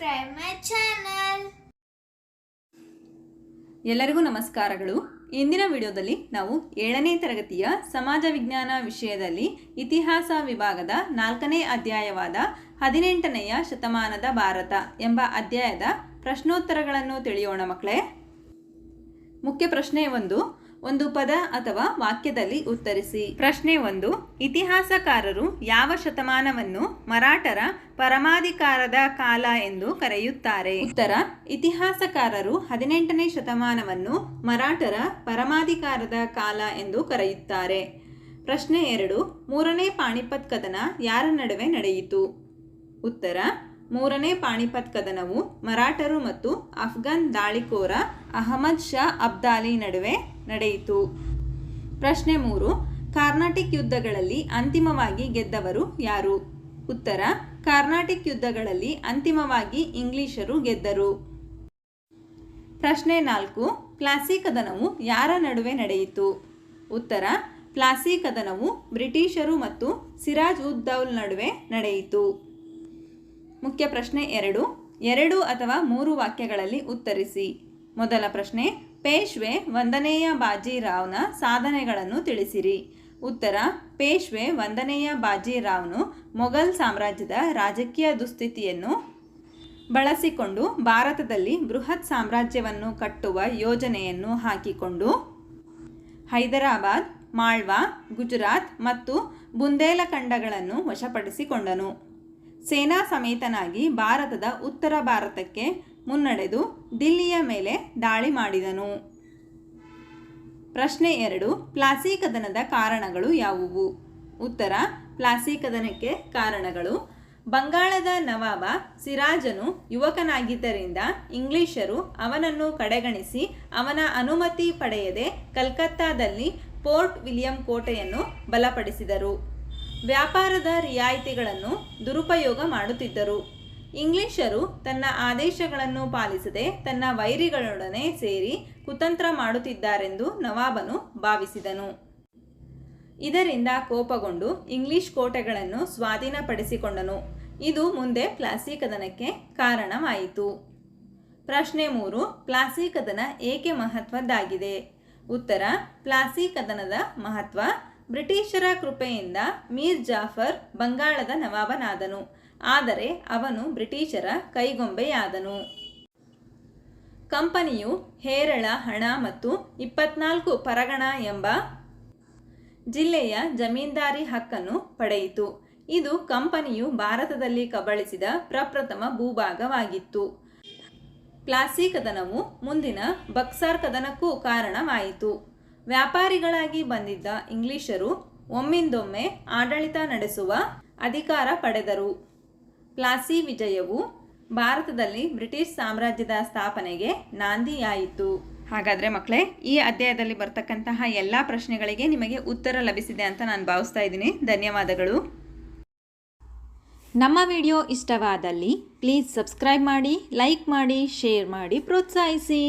subscribe ಮೈ. ಎಲ್ಲರಿಗೂ ನಮಸ್ಕಾರಗಳು ಇಂದಿನ ವಿಡಿಯೋದಲ್ಲಿ ನಾವು ಏಳನೇ ತರಗತಿಯ ಸಮಾಜ ವಿಜ್ಞಾನ ವಿಷಯದಲ್ಲಿ ಇತಿಹಾಸ ವಿಭಾಗದ ನಾಲ್ಕನೇ ಅಧ್ಯಾಯವಾದ ಹದಿನೆಂಟನೆಯ ಶತಮಾನದ ಭಾರತ ಎಂಬ ಅಧ್ಯಾಯದ ಪ್ರಶ್ನೋತ್ತರಗಳನ್ನು ತಿಳಿಯೋಣ ಮಕ್ಕಳೇ ಮುಖ್ಯ ಪ್ರಶ್ನೆ ಒಂದು ಒಂದು ಪದ ಅಥವಾ ವಾಕ್ಯದಲ್ಲಿ ಉತ್ತರಿಸಿ. ಪ್ರಶ್ನೆ ಒಂದು, ಇತಿಹಾಸಕಾರರು ಯಾವ ಶತಮಾನವನ್ನು ಮರಾಠರ ಪರಮಾಧಿಕಾರದ ಕಾಲ ಎಂದು ಕರೆಯುತ್ತಾರೆ? ಉತ್ತರ, ಇತಿಹಾಸಕಾರರು ಹದಿನೆಂಟನೇ ಶತಮಾನವನ್ನು ಮರಾಠರ ಪರಮಾಧಿಕಾರದ ಕಾಲ ಎಂದು ಕರೆಯುತ್ತಾರೆ. ಪ್ರಶ್ನೆ ಎರಡು, ಮೂರನೇ ಪಾಣಿಪತ್ ಕದನ ಯಾರ ನಡುವೆ ನಡೆಯಿತು? ಉತ್ತರ, ಮೂರನೇ ಪಾಣಿಪತ್ ಕದನವು ಮರಾಠರು ಮತ್ತು ಅಫ್ಘಾನ್ ದಾಳಿಕೋರ ಅಹಮದ್ ಶಾ ಅಬ್ದಾಲಿ ನಡುವೆ ನಡೆಯಿತು. ಪ್ರಶ್ನೆ ಮೂರು, ಕಾರ್ನಾಟಿಕ್ ಯುದ್ಧಗಳಲ್ಲಿ ಅಂತಿಮವಾಗಿ ಗೆದ್ದವರು ಯಾರು? ಉತ್ತರ, ಕಾರ್ನಾಟಿಕ್ ಯುದ್ಧಗಳಲ್ಲಿ ಅಂತಿಮವಾಗಿ ಇಂಗ್ಲಿಷರು ಗೆದ್ದರು. ಪ್ರಶ್ನೆ ನಾಲ್ಕು, ಪ್ಲಾಸಿ ಕದನವು ಯಾರ ನಡುವೆ ನಡೆಯಿತು? ಉತ್ತರ, ಪ್ಲಾಸಿ ಕದನವು ಬ್ರಿಟಿಷರು ಮತ್ತು ಸಿರಾಜ್ ಉದ್ದೌಲ್ ನಡುವೆ ನಡೆಯಿತು. ಮುಖ್ಯ ಪ್ರಶ್ನೆ ಎರಡು ಎರಡು ಅಥವಾ ಮೂರು ವಾಕ್ಯಗಳಲ್ಲಿ ಉತ್ತರಿಸಿ. ಮೊದಲ ಪ್ರಶ್ನೆ ಪೇಶ್ವೆ ಒಂದನೆಯ ಬಾಜಿರಾವ್ನ ಸಾಧನೆಗಳನ್ನು ತಿಳಿಸಿರಿ. ಉತ್ತರ, ಪೇಶ್ವೆ ಒಂದನೆಯ ಬಾಜಿರಾವ್ನು ಮೊಘಲ್ ಸಾಮ್ರಾಜ್ಯದ ರಾಜಕೀಯ ದುಸ್ಥಿತಿಯನ್ನು ಬಳಸಿಕೊಂಡು ಭಾರತದಲ್ಲಿ ಬೃಹತ್ ಸಾಮ್ರಾಜ್ಯವನ್ನು ಕಟ್ಟುವ ಯೋಜನೆಯನ್ನು ಹಾಕಿಕೊಂಡು ಹೈದರಾಬಾದ್, ಮಾಳ್ವಾ, ಗುಜರಾತ್ ಮತ್ತು ಬುಂದೇಲಖಂಡಗಳನ್ನು ವಶಪಡಿಸಿಕೊಂಡನು. ಸೇನಾ ಸಮೇತನಾಗಿ ಭಾರತದ ಉತ್ತರ ಭಾರತಕ್ಕೆ ಮುನ್ನಡೆದು ದಿಲ್ಲಿಯ ಮೇಲೆ ದಾಳಿ ಮಾಡಿದನು. ಪ್ರಶ್ನೆ ಎರಡು, ಪ್ಲಾಸಿ ಕದನದ ಕಾರಣಗಳು ಯಾವುವು? ಉತ್ತರ, ಪ್ಲಾಸಿ ಕದನಕ್ಕೆ ಕಾರಣಗಳು, ಬಂಗಾಳದ ನವಾಬ ಸಿರಾಜನು ಯುವಕನಾಗಿದ್ದರಿಂದ ಇಂಗ್ಲಿಷರು ಅವನನ್ನು ಕಡೆಗಣಿಸಿ ಅವನ ಅನುಮತಿ ಪಡೆಯದೆ ಕಲ್ಕತ್ತಾದಲ್ಲಿ ಪೋರ್ಟ್ ವಿಲಿಯಂ ಕೋಟೆಯನ್ನು ಬಲಪಡಿಸಿದರು. ವ್ಯಾಪಾರದ ರಿಯಾಯಿತಿಗಳನ್ನು ದುರುಪಯೋಗ ಮಾಡುತ್ತಿದ್ದರು. ಇಂಗ್ಲಿಷರು ತನ್ನ ಆದೇಶಗಳನ್ನು ಪಾಲಿಸದೆ ತನ್ನ ವೈರಿಗಳೊಡನೆ ಸೇರಿ ಕುತಂತ್ರ ಮಾಡುತ್ತಿದ್ದಾರೆಂದು ನವಾಬನು ಭಾವಿಸಿದನು. ಇದರಿಂದ ಕೋಪಗೊಂಡು ಇಂಗ್ಲಿಷ್ ಕೋಟೆಗಳನ್ನು ಸ್ವಾಧೀನಪಡಿಸಿಕೊಂಡನು. ಇದು ಮುಂದೆ ಪ್ಲಾಸಿ ಕದನಕ್ಕೆ ಕಾರಣವಾಯಿತು. ಪ್ರಶ್ನೆ ಮೂರು ಪ್ಲಾಸಿ ಕದನ ಏಕೆ ಮಹತ್ವದ್ದಾಗಿದೆ? ಉತ್ತರ ಪ್ಲಾಸಿ ಕದನದ ಮಹತ್ವ ಬ್ರಿಟಿಷರ ಕೃಪೆಯಿಂದ ಮೀರ್ ಜಾಫರ್ ಬಂಗಾಳದ ನವಾಬನಾದನು. ಆದರೆ ಅವನು ಬ್ರಿಟಿಷರ ಕೈಗೊಂಬೆಯಾದನು. ಕಂಪನಿಯು ಹೇರಳ ಹಣ ಮತ್ತು ಇಪ್ಪತ್ನಾಲ್ಕು ಪರಗಣ ಎಂಬ ಜಿಲ್ಲೆಯ ಜಮೀನ್ದಾರಿ ಹಕ್ಕನ್ನು ಪಡೆಯಿತು. ಇದು ಕಂಪನಿಯು ಭಾರತದಲ್ಲಿ ಕಬಳಿಸಿದ ಪ್ರಪ್ರಥಮ ಭೂಭಾಗವಾಗಿತ್ತು. ಪ್ಲಾಸಿ ಕದನವು ಮುಂದಿನ ಬಕ್ಸಾರ್ ಕದನಕ್ಕೂ ಕಾರಣವಾಯಿತು. ವ್ಯಾಪಾರಿಗಳಾಗಿ ಬಂದಿದ್ದ ಇಂಗ್ಲಿಷರು ಒಮ್ಮಿಂದೊಮ್ಮೆ ಆಡಳಿತ ನಡೆಸುವ ಅಧಿಕಾರ ಪಡೆದರು. ಪ್ಲಾಸಿ ವಿಜಯವು ಭಾರತದಲ್ಲಿ ಬ್ರಿಟಿಷ್ ಸಾಮ್ರಾಜ್ಯದ ಸ್ಥಾಪನೆಗೆ ನಾಂದಿಯಾಯಿತು. ಹಾಗಾದರೆ ಮಕ್ಕಳೇ ಈ ಅಧ್ಯಾಯದಲ್ಲಿ ಬರ್ತಕ್ಕಂತಹ ಎಲ್ಲ ಪ್ರಶ್ನೆಗಳಿಗೆ ನಿಮಗೆ ಉತ್ತರ ಲಭಿಸಿದೆ ಅಂತ ನಾನು ಭಾವಿಸ್ತಾ ಇದ್ದೀನಿ. ಧನ್ಯವಾದಗಳು. ನಮ್ಮ ವಿಡಿಯೋ ಇಷ್ಟವಾದಲ್ಲಿ ಪ್ಲೀಸ್ ಸಬ್ಸ್ಕ್ರೈಬ್ ಮಾಡಿ, ಲೈಕ್ ಮಾಡಿ, ಶೇರ್ ಮಾಡಿ, ಪ್ರೋತ್ಸಾಹಿಸಿ.